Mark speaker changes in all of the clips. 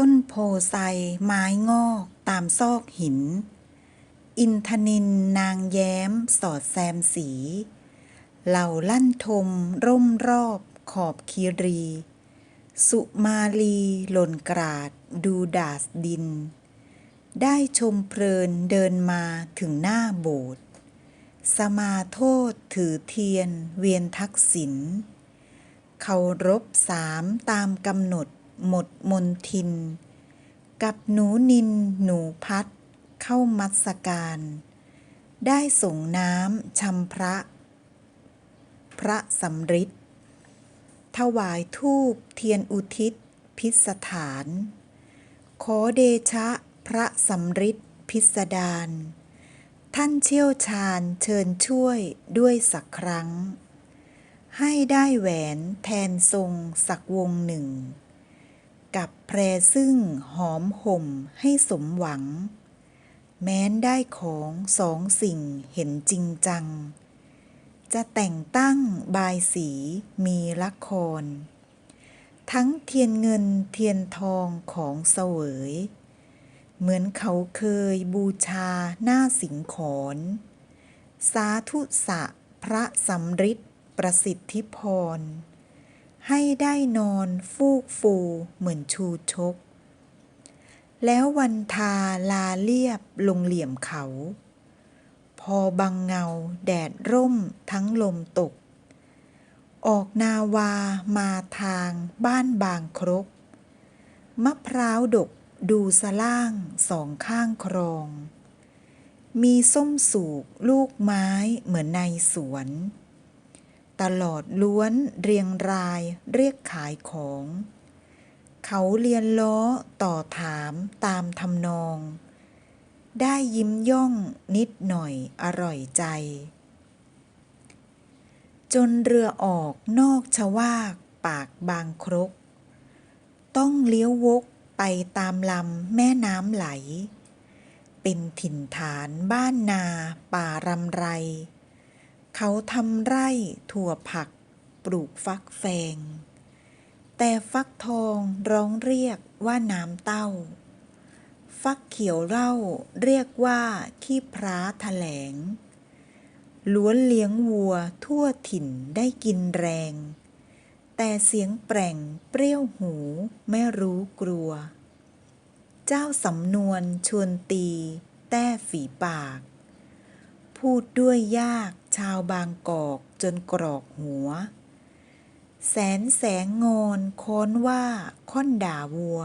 Speaker 1: ต้นโพไซไม้งอกตามซอกหิน อินทนินนางแย้มสอดแซมสี เหล่าลั่นทมร่มรอบขอบคีรี สุมาลีหล่นกราดดูดาสดิน ได้ชมเพลินเดินมาถึงหน้าโบสถ์สมาโทษถือเทียนเวียนทักษิณเคารพสามตามกำหนด หมดมนทิน กับหนูนินหนูพัด เข้ามัสการ ได้ส่งน้ำชำพระ พระสำริดถวายทูปเทียนอุทิศ พิสถาน ขอเดชะพระสำริดพิสดารท่านเชี่ยวชาญเชิญช่วยด้วยสักครั้ง ให้ได้แหวนแทนทรงสักวงหนึ่ง กับแพรซึ่งหอมห่มให้สมหวัง แม้นได้ของสองสิ่งเห็นจริงจัง จะแต่งตั้งบายสีมีละคร ทั้งเทียนเงินเทียนทองของเสวย เหมือนเขาเคยบูชาหน้าสิงขอนสาธุสะพระสำริดประสิทธิพร ให้ได้นอนฟูกฟูเหมือนชูชก แล้ววันทาลาเลียบลงเหลี่ยมเขา พอบังเงาแดดร่มทั้งลมตก ออกนาวามาทางบ้านบางครก มะพร้าวดกดูสล่างสองข้างครอง มีส้มสูกลูกไม้เหมือนในสวน ตลอดล้วนเรียงรายเรียกขายของ เขาเรียนล้อต่อถามตามทำนอง ได้ยิ้มย่องนิดหน่อยอร่อยใจ จนเรือออกนอกชวากปากบางครก ต้องเลี้ยววกไปตามลำแม่น้ำไหล เป็นถิ่นฐานบ้านนาป่ารำไร เขาทำไร่ถั่วผัก ปลูกฟักแฟง แต่ฟักทองร้องเรียกว่าน้ำเต้า ฟักเขียวเล่าเรียกว่าขี้พร้าแถลง ล้วนเลี้ยงวัวทั่วถิ่นได้กินแรง แต่เสียงแปร่งเปรี้ยวหูไม่รู้กลัว เจ้าสำนวนชวนตี แต้ฝีปาก พูดด้วยยาก ชาวบางกอกจนกรอกหัว แสนแสงงอนค้อนว่าค่อนด่าวัว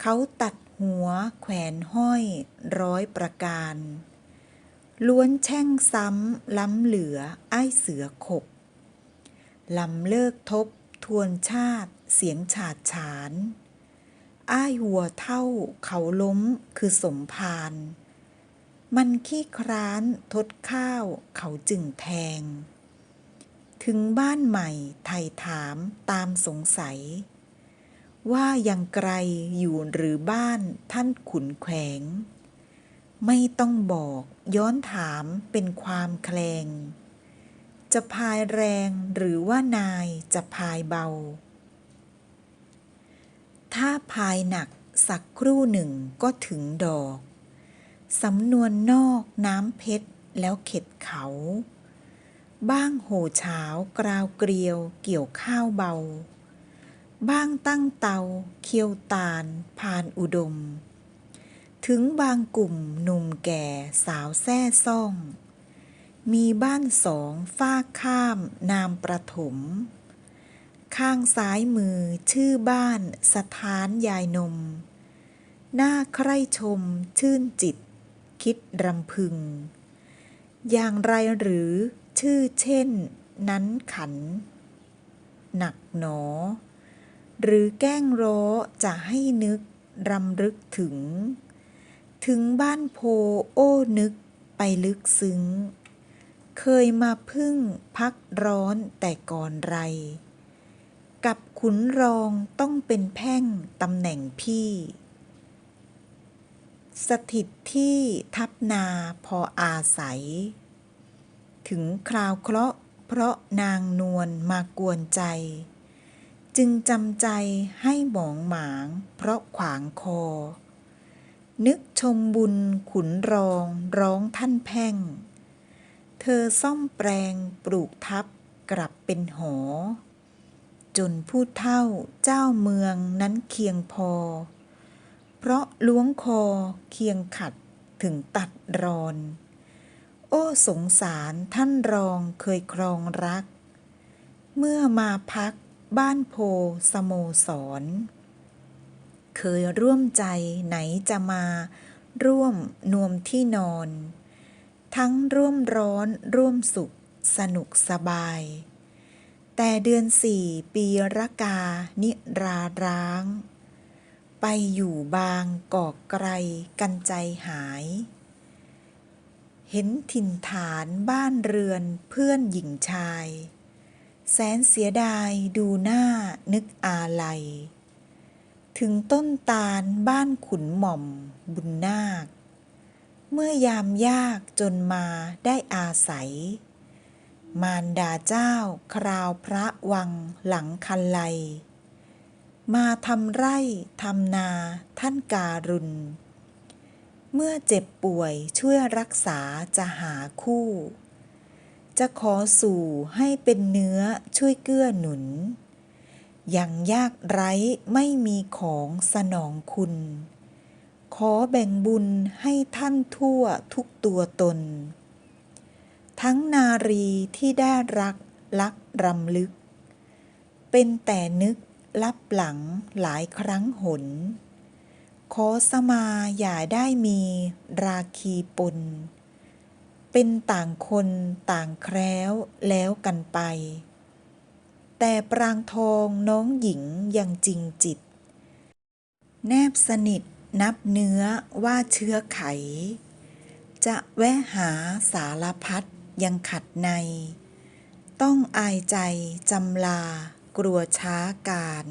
Speaker 1: เขาตัดหัวแขวนห้อยร้อยประการ ล้วนแช่งซ้ำล้ำเหลือไอ้เสือขบลำเลิกทบทวนชาติเสียงฉาดฉาน อ้ายหัวเท่าเขาล้มคือสมพาน มันขี้คร้านทดข้าวเขาจึงแทง ถึงบ้านใหม่ไทยถามตามสงสัย ว่ายังไกลอยู่หรือบ้านท่านขุนแขวง ไม่ต้องบอกย้อนถามเป็นความแคลง จะพายแรงหรือว่านายจะพายเบา ถ้าพายหนักสักครู่หนึ่งก็ถึงดอก สำนวนนอกน้ำเพชรแล้วเข็ดเขา บ้างโหเช้ากราวเกลียวเกี่ยวข้าวเบา บ้างตั้งเตาเคียวตาลพานอุดม ถึงบางกลุ่มหนุ่มแก่สาวแซ่ซ่อง มีบ้านสองฝ้าข้ามนามประถม ข้างซ้ายมือชื่อบ้านสถานยายนม หน้าใคร่ชมชื่นจิต คิดรำพึง อย่างไรหรือชื่อเช่น นั้นขัน หนักหนอ หรือแกล้งร้อจะให้นึกรำลึกถึง ถึงบ้านโพโอ้นึกไปลึกซึ้ง เคยมาพึ่งพักร้อนแต่ก่อนไร กับขุนรองต้องเป็นแพ่งตำแหน่งพี่ สถิตที่ทับนาพออาศัย ถึงคราวเคราะห์เพราะนางนวลมากวนใจ จึงจำใจให้หมองหมางเพราะขวางคอ นึกชมบุญขุนรองร้องท่านแพ่ง เธอซ่อมแปลงปลูกทับกลับเป็นหอ จนผู้เท่าเจ้าเมืองนั้นเคียงพอ เพราะล้วงคอเคียงขัดถึงตัดรอน โอ้สงสารท่านรองเคยครองรัก เมื่อมาพักบ้านโพสโมสร เคยร่วมใจไหนจะมาร่วมนวมที่นอน ทั้งร่วมร้อนร่วมสุขสนุกสบาย แต่เดือนสี่ปีระกานิราร้าง ไปอยู่บางกอกไกลกันใจหาย เห็นถิ่นฐานบ้านเรือนเพื่อนหญิงชาย แสนเสียดายดูหน้านึกอาลัย ถึงต้นตาลบ้านขุนหม่อมบุญนาค เมื่อยามยากจนมาได้อาศัย มารดาเจ้าคราวพระวังหลังคันไล มาทำไร่ทำนาท่านการุณ เมื่อเจ็บป่วยช่วยรักษาจะหาคู่ จะขอสู่ให้เป็นเนื้อช่วยเกื้อหนุนยังยากไร้ไม่มีของสนองคุณ ขอแบ่งบุญให้ท่านทั่วทุกตัวตน ทั้งนารีที่ได้รักลักรำลึก เป็นแต่นึก ลับหลังหลายครั้งหน ขอสมาอย่าได้มีราคีปนเป็นต่างคนต่างแคล้วแล้วกันไป แต่ปรางทองน้องหญิงยังจริงจิต แนบสนิทนับเนื้อว่าเชื้อไข จะแวะหาสารพัดยังขัดใน ต้องอายใจจำลา กลัวช้าการ